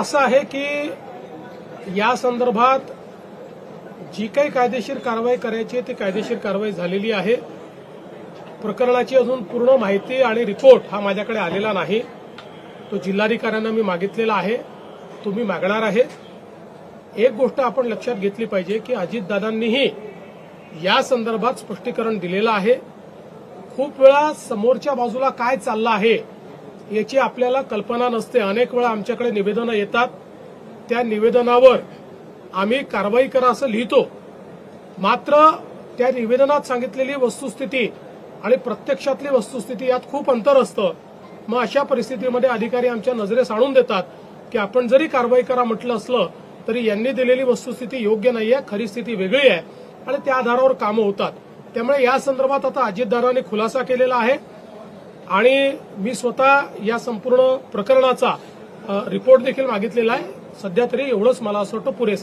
असं आहे की या संदर्भात जी काही कायदेशीर कारवाई करायची आहे ती कायदेशीर कारवाई झालेली आहे. प्रकरणाची अजून पूर्ण माहिती आणि रिपोर्ट हा माझ्याकडे आलेला नाही. तो जिल्हाधिकाऱ्यांना मी मागितलेला आहे. तुम्ही मागणार आहे. एक गोष्ट आपण लक्षात घेतली पाहिजे की अजितदादांनीही या संदर्भात स्पष्टीकरण दिलेलं आहे. खूप वेळा समोरच्या बाजूला काय चाललं आहे याची आपल्याला कल्पना नसते. अनेक वेळा आमच्याकडे निवेदनं येतात. त्या निवेदनावर आम्ही कारवाई करा असं लिहितो. मात्र त्या निवेदनात सांगितलेली वस्तुस्थिती आणि प्रत्यक्षातली वस्तुस्थिती यात खूप अंतर असतं. मग अशा परिस्थितीमध्ये अधिकारी आमच्या नजरेस आणून देतात की आपण जरी कारवाई करा म्हटलं असलं तरी यांनी दिलेली वस्तुस्थिती योग्य नाही आहे खरी स्थिती वेगळी आहे आणि त्या आधारावर कामं होतात. त्यामुळे या संदर्भात आता अजितदारांनी खुलासा केलेला आहे. आणि मी स्वतः या संपूर्ण प्रकरणाचा रिपोर्ट देखील मागितलेला आहे. सध्या तरी एवढंच मला असं वाटतं पुरेसं.